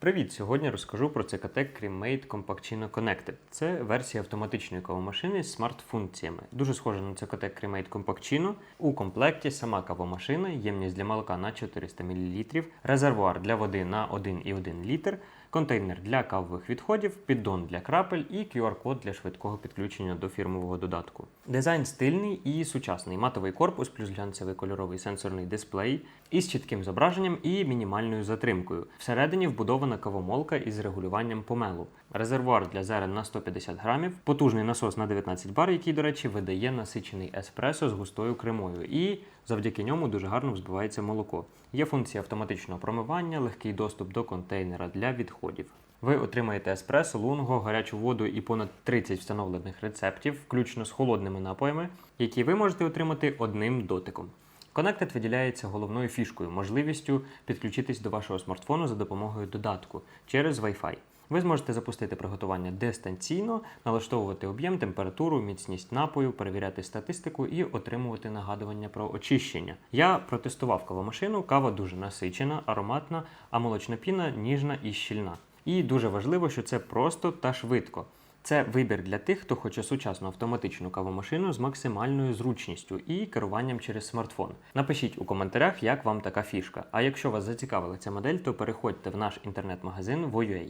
Привіт! Сьогодні розкажу про CKT Cremate Compactino Connected. Це версія автоматичної кавомашини з смарт-функціями. Дуже схожа на CKT Cremate Compactino. У комплекті сама кавомашина, ємність для молока на 400 мл, резервуар для води на 1,1 літр, контейнер для кавових відходів, піддон для крапель і QR-код для швидкого підключення до фірмового додатку. Дизайн стильний і сучасний. Матовий корпус плюс глянцевий кольоровий сенсорний дисплей із чітким зображенням і мінімальною затримкою. Всередині вбудована кавомолка із регулюванням помелу, резервуар для зерен на 150 грамів, потужний насос на 19 бар, який, до речі, видає насичений еспресо з густою кремою, і завдяки ньому дуже гарно взбивається молоко. Є функція автоматичного промивання, легкий доступ до контейнера для відходів. Ви отримаєте еспресо, лунго, гарячу воду і понад 30 встановлених рецептів, включно з холодними напоями, які ви можете отримати одним дотиком. Connected виділяється головною фішкою, можливістю підключитись до вашого смартфону за допомогою додатку через Wi-Fi. Ви зможете запустити приготування дистанційно, налаштовувати об'єм, температуру, міцність напою, перевіряти статистику і отримувати нагадування про очищення. Я протестував кавомашину, кава дуже насичена, ароматна, а молочна піна ніжна і щільна. І дуже важливо, що це просто та швидко. Це вибір для тих, хто хоче сучасну автоматичну кавомашину з максимальною зручністю і керуванням через смартфон. Напишіть у коментарях, як вам така фішка. А якщо вас зацікавила ця модель, то переходьте в наш інтернет-магазин Voyua.